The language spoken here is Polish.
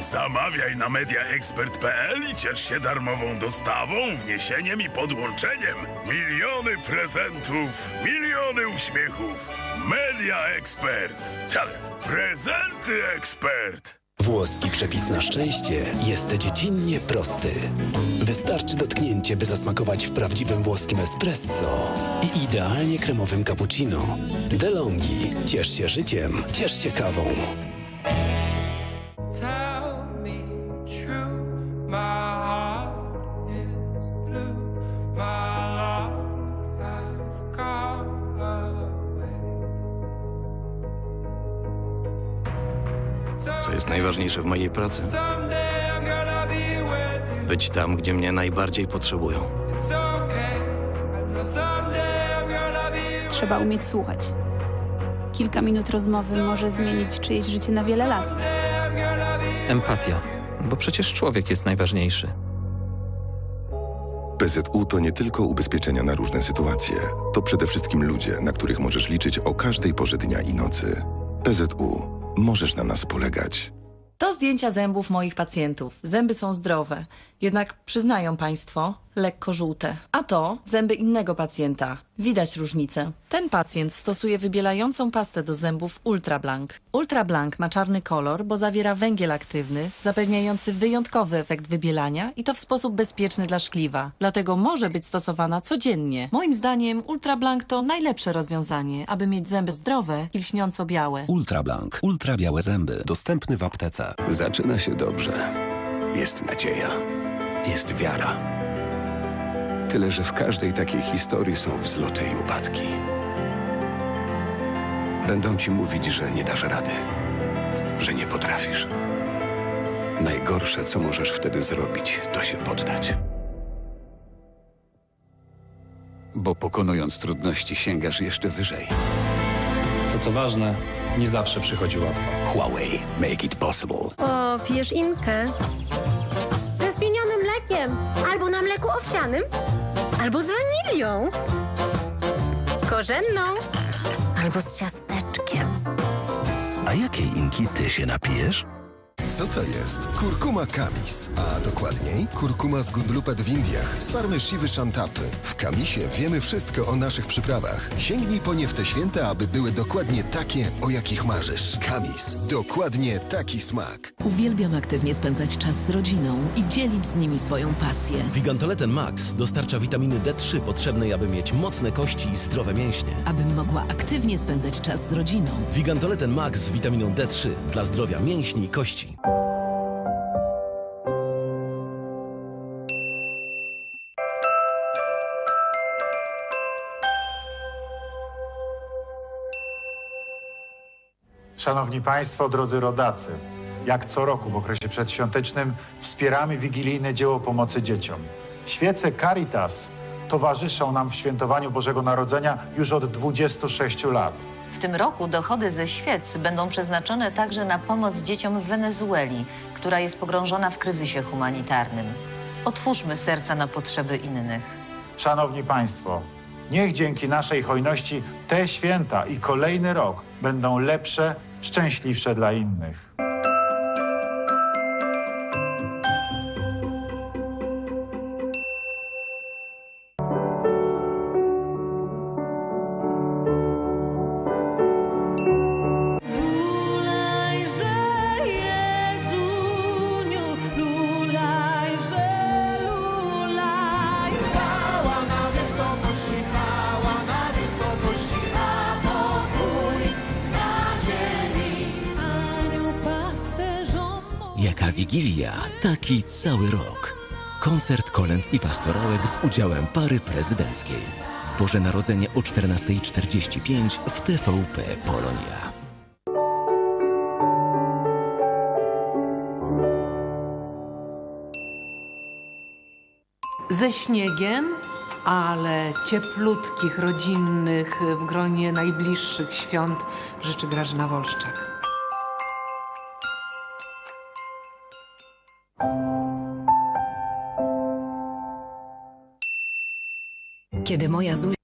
Zamawiaj na mediaexpert.pl i ciesz się darmową dostawą, wniesieniem i podłączeniem. Miliony prezentów, miliony uśmiechów. Media Expert. Ale prezenty ekspert. Włoski przepis na szczęście jest dziecinnie prosty. Wystarczy dotknięcie, by zasmakować w prawdziwym włoskim espresso i idealnie kremowym cappuccino. DeLonghi. Ciesz się życiem, ciesz się kawą. Co jest najważniejsze w mojej pracy? Być tam, gdzie mnie najbardziej potrzebują. Trzeba umieć słuchać. Kilka minut rozmowy może zmienić czyjeś życie na wiele lat. Empatia, bo przecież człowiek jest najważniejszy. PZU to nie tylko ubezpieczenia na różne sytuacje. To przede wszystkim ludzie, na których możesz liczyć o każdej porze dnia i nocy. PZU. Możesz na nas polegać. To zdjęcia zębów moich pacjentów. Zęby są zdrowe, jednak przyznają Państwo, lekko żółte. A to zęby innego pacjenta. Widać różnicę. Ten pacjent stosuje wybielającą pastę do zębów Ultra Blank. Ultra Blank ma czarny kolor, bo zawiera węgiel aktywny, zapewniający wyjątkowy efekt wybielania i to w sposób bezpieczny dla szkliwa. Dlatego może być stosowana codziennie. Moim zdaniem Ultra Blank to najlepsze rozwiązanie, aby mieć zęby zdrowe i lśniąco białe. Ultra Blank. Ultra białe zęby. Dostępny w aptece. Zaczyna się dobrze. Jest nadzieja. Jest wiara. Tyle, że w każdej takiej historii są wzloty i upadki. Będą ci mówić, że nie dasz rady, że nie potrafisz. Najgorsze, co możesz wtedy zrobić, to się poddać. Bo pokonując trudności, sięgasz jeszcze wyżej. To co ważne, nie zawsze przychodzi łatwo. Huawei. Make it possible. O, pijesz inkę? Ze zmienionym mlekiem. Albo na mleku owsianym. Albo z wanilią. Korzenną. Albo z ciasteczkiem. A jakiej inki ty się napijesz? Co to jest? Kurkuma kamis, a dokładniej kurkuma z Gundlupet w Indiach z farmy Siwy Shantapy. W kamisie wiemy wszystko o naszych przyprawach. Sięgnij po nie w te święta, aby były dokładnie takie, o jakich marzysz. Kamis. Dokładnie taki smak. Uwielbiam aktywnie spędzać czas z rodziną i dzielić z nimi swoją pasję. Gigantoleten Max dostarcza witaminy D3 potrzebnej, aby mieć mocne kości i zdrowe mięśnie. Abym mogła aktywnie spędzać czas z rodziną. Gigantoleten Max z witaminą D3 dla zdrowia mięśni i kości. Szanowni Państwo, drodzy rodacy, jak co roku w okresie przedświątecznym wspieramy wigilijne dzieło pomocy dzieciom. Świece Caritas towarzyszą nam w świętowaniu Bożego Narodzenia już od 26 lat. W tym roku dochody ze świec będą przeznaczone także na pomoc dzieciom w Wenezueli, która jest pogrążona w kryzysie humanitarnym. Otwórzmy serca na potrzeby innych. Szanowni Państwo, niech dzięki naszej hojności te święta i kolejny rok będą lepsze, szczęśliwsze dla innych. Wigilia, taki cały rok. Koncert kolęd i pastorałek z udziałem pary prezydenckiej. Boże Narodzenie o 14.45 w TVP Polonia. Ze śniegiem, ale cieplutkich, rodzinnych, w gronie najbliższych świąt życzy Grażyna Wolszczak. Kiedy moja Zuzia